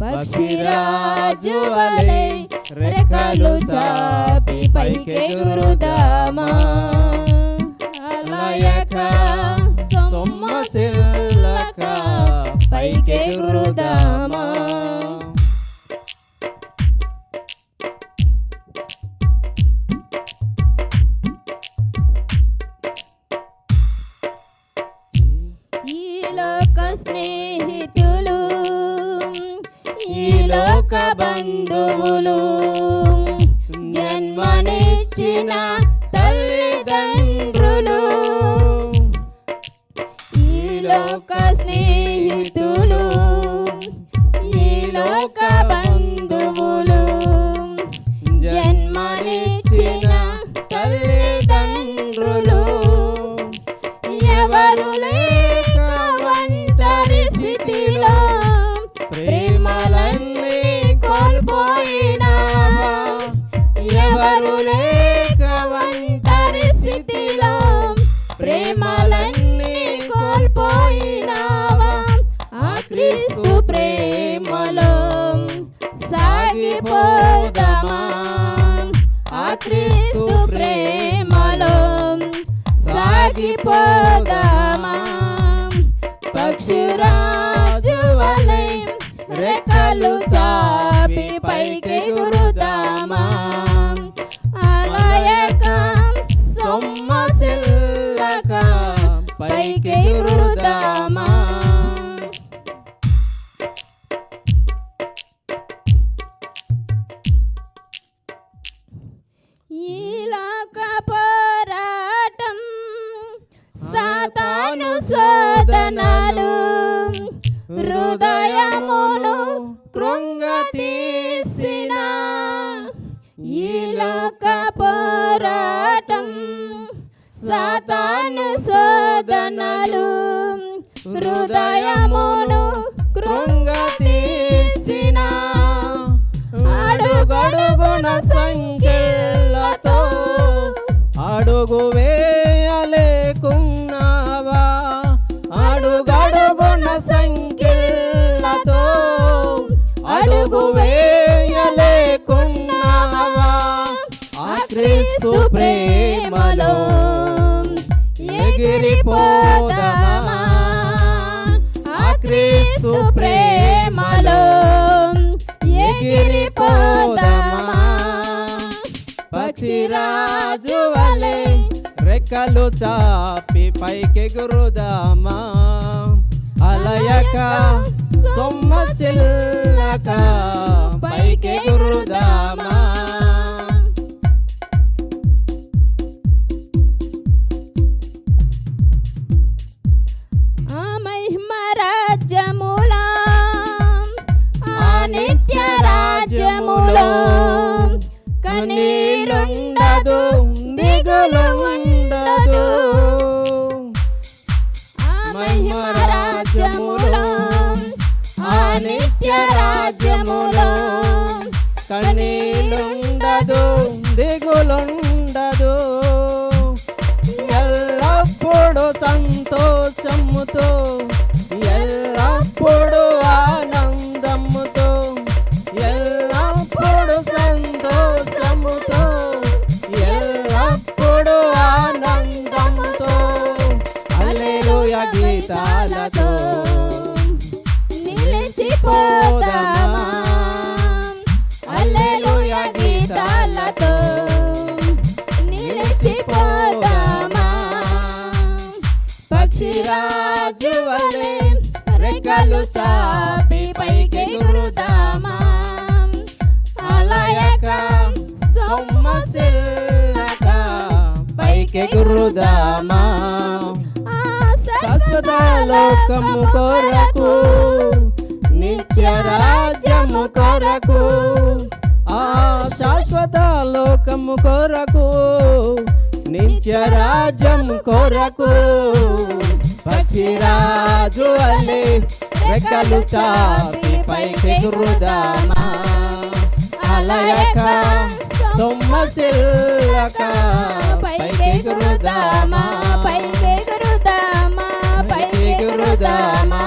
పక్షిరాజు వలె రెక్కలు చాపి పైకెగురుదామా అలయక సొమ్మసిల్లక పైకెగురుదామా ఈ లోక స్నేహితులు సుఖ బంధువులు జన్మనిచ్చిన ఎవరు లేక ఒంటరి స్థితిలో ప్రేమలన్నీ కోల్పోయినావా? ఆ క్రీస్తు ప్రేమలో సాగిపోదమా? ఆ క్రీస్తు ప్రేమలో సాగిపోదామా? పక్షిరాజు వలె రెక్కలు చాపి పైకి గురుదామా శోధనలు హృదయమును కృంగతీసిన ఈలోక పోరాటం సాతాను శోధనలు హృదయమును కృంగతీసిన అడుగడుగున సంఖ్యలతో అడుగు వేయలేకున్నావా క్రీస్తు ప్రేమలో ఎగిరిపోదమా? ఆ క్రీస్తు ప్రేమలో ఎగిరిపోదమా? పక్షిరాజు వలె రెక్కలు చాపి పైకెగురుదామా? అలయక సొమ్మ సొమ్మసిల్లక పైకెగురుదామా? రాజ్యములో ఆ నిత్య రాజ్యములో కన్నీలుండదు దిగులుండదు. ఎల్లప్పుడు సంతోషముతో గీతాలతో నిలిచిపోదామా అల్లెలూయ గీతాలతో నిలిచిపోదామా పక్షిరాజు వలె రెక్కలు చాపి పైకి గురుదామా అలయక సొమ్మసిల్లక పైకెగురుదామా ఆ శాశ్వత కొరకు నిత్య రాజ్యము కొరకు ఆ శాశ్వత లోకము కొరకు నిత్య రాజ్యము కొరకు. పక్షిరాజు అలే రెక్కలు చాపి పైకి పైకెగురుదామా అలయక సొమ్మసిల్లక పైకి గురుదామా పైకి দামা